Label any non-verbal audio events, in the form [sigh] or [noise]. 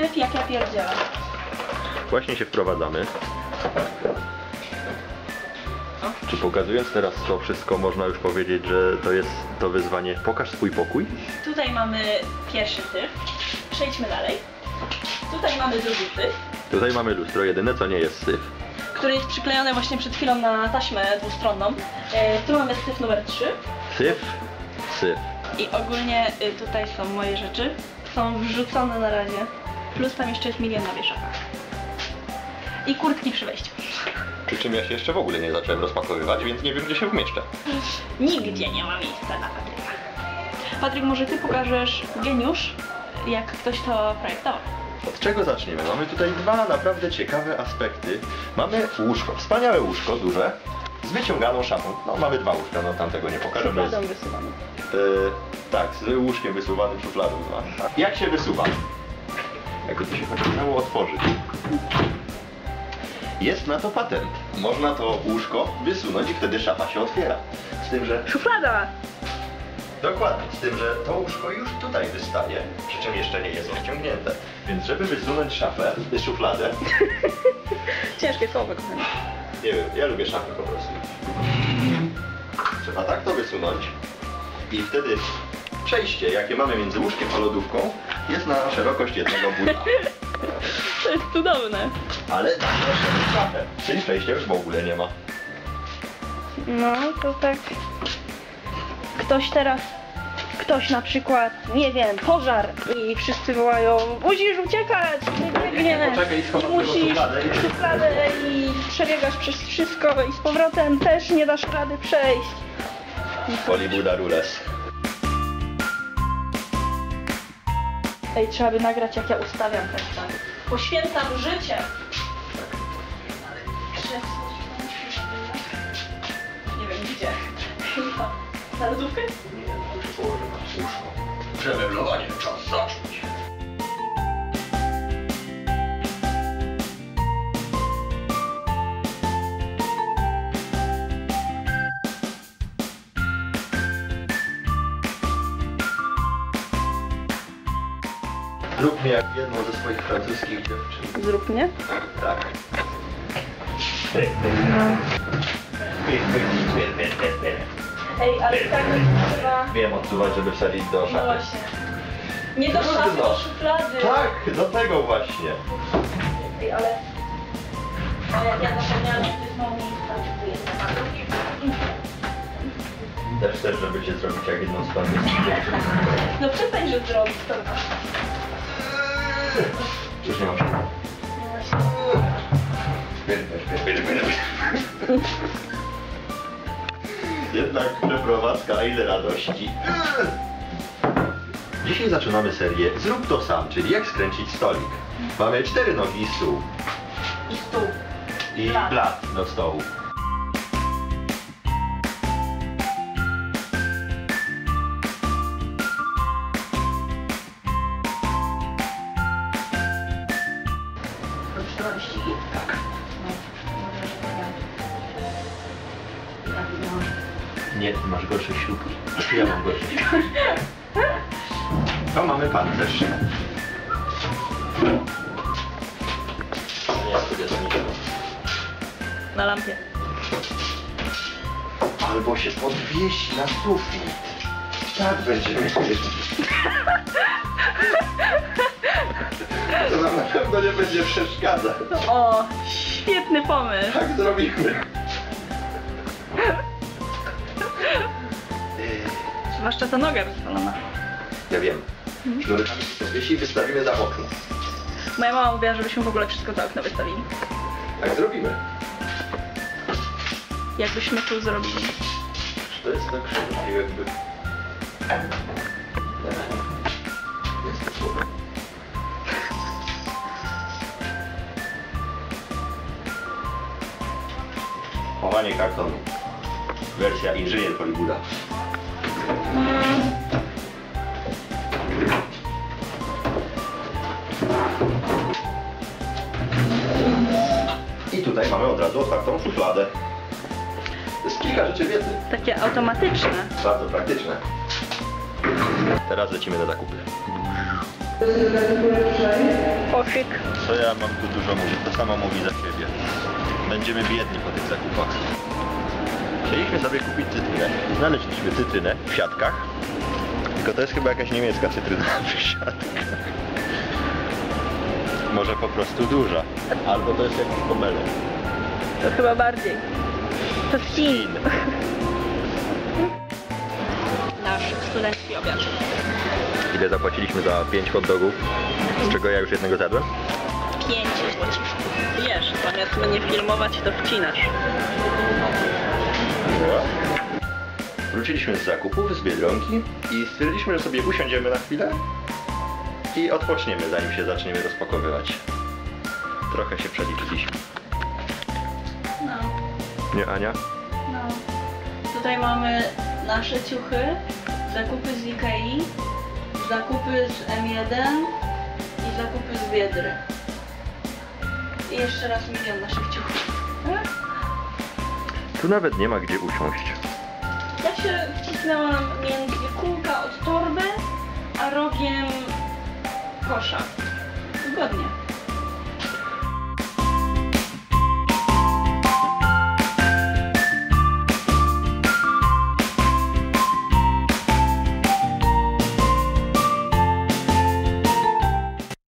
syf jak ja pierdzielę. Właśnie się wprowadzamy. Czy pokazując teraz to wszystko można już powiedzieć, że to jest to wyzwanie Pokaż swój pokój? Tutaj mamy pierwszy syf. Przejdźmy dalej. Tutaj mamy drugi syf, Tutaj mamy lustro, jedyne co nie jest syf. który jest przyklejony właśnie przed chwilą na taśmę dwustronną. E, tu mamy syf numer 3. Syf, syf. I ogólnie y, tutaj są moje rzeczy. Są wrzucone na razie. Plus tam jeszcze jest milion na wieszakach. I kurtki przy wejściu. Przy czym ja się jeszcze w ogóle nie zacząłem rozpakowywać, więc nie wiem gdzie się wmieszczę. Nigdzie nie ma miejsca na Patryka. Patryk, może ty pokażesz geniusz, jak ktoś to projektował. Od czego zaczniemy? Mamy tutaj dwa naprawdę ciekawe aspekty. Mamy łóżko, wspaniałe łóżko, duże, z wyciąganą szafą. No mamy dwa łóżka, no tamtego nie pokażę. Szufladą wysuwaną. E, tak, z łóżkiem wysuwanym szufladą zwanym. Jak się wysuwa? Jakby to się choć udało otworzyć. Jest na to patent. Można to łóżko wysunąć i wtedy szafa się otwiera. Z tym, że Szuflada! Dokładnie, z tym, że to łóżko już tutaj wystaje, przy czym jeszcze nie jest rozciągnięte. Więc żeby wysunąć szafę, szufladę, [laughs] Ciężkie słowo, kochani. nie wiem, ja lubię szafy po prostu. Trzeba tak to wysunąć i wtedy przejście, jakie mamy między łóżkiem a lodówką, jest na szerokość jednego buta. To [laughs] jest cudowne. Ale na szerokość szafę, czyli przejścia już w ogóle nie ma. No, to tak. Ktoś teraz, ktoś na przykład, nie wiem, pożar i wszyscy wołają musisz uciekać, nie biegnie. Poczekaj, musisz szufladę i- szufladę i przebiegasz przez wszystko i z powrotem też nie dasz rady przejść. Hollywood Rules. Ej, trzeba by nagrać jak ja ustawiam ten stan. Poświęcam życie. Nie wiem gdzie. Na lodówkę? Nie, łóżko. Przemeblowanie, czas Zrób mnie jak jedną ze swoich francuskich dziewczyn. Zrób mnie. Tak. Ej, ale tak trzeba... Wiem odsuwać, żeby wsadzić do No szafy. właśnie. Nie do No, szafy, no. do szuflady. Tak, do tego właśnie. Ej, ale... Ale ja zapomniałam, że to jest mało miejsca. Tu jest Też chcesz, żeby cię zrobić jak jedną z dziewczyn. No przestań, że zrobić to. Już nie właśnie. Jednak przeprowadzka, a ile radości. Dzisiaj zaczynamy serię Zrób to sam, czyli jak skręcić stolik. Mamy cztery nogi i stół. I stół. I Blat. blat do stołu. To wyścigi? Tak. Nie, ty masz gorsze śrubki. Ja mam gorsze śrubki. To mamy pancerz. Ja sobie zaniczę. Na lampie. Albo się podwiesi na sufit. Tak będzie [laughs] To nam na pewno nie będzie przeszkadzać. O, świetny pomysł. Tak zrobimy. Zwłaszcza ta noga rozwalona. Ja wiem. Się podwiesi i wystawimy za okno. Moja mama mówiła, żebyśmy w ogóle wszystko za okno wystawili. Tak zrobimy. Jakbyśmy tu zrobili. Czy to jest tak szybkie jakby... Chowanie kartonu. Wersja inżynier Hollywooda. I tutaj mamy od razu otwartą szufladę. To jest kilka rzeczy w jednym. Takie automatyczne. Bardzo praktyczne. Teraz lecimy na zakupy. Koszyk. Co ja mam tu dużo mówić? To samo mówi za siebie. Będziemy biedni po tych zakupach. Chcieliśmy sobie kupić cytrynę. Znaleźliśmy cytrynę w siatkach. Tylko to jest chyba jakaś niemiecka cytryna [laughs] w siatkach. Może po prostu duża. Albo to jest jakiś pomylek. To chyba bardziej. To z Chin. Nasz studencki obiad. Ile zapłaciliśmy za 5 hot dogów? Z czego ja już jednego zjadłem? Pięć złotych. Wiesz, zamiast mnie filmować, to wcinasz. Wróciliśmy z zakupów z Biedronki i stwierdziliśmy, że sobie usiądziemy na chwilę i odpoczniemy, zanim się zaczniemy rozpakowywać. Trochę się przeliczyliśmy. No, Nie, Ania? no. Tutaj mamy nasze ciuchy, zakupy z Ikei, zakupy z M1 i zakupy z Biedry. I jeszcze raz milion naszych ciuchów. Tu nawet nie ma gdzie usiąść. Ja się wcisnęłam między kółka od torby, a rogiem kosza. Zgodnie.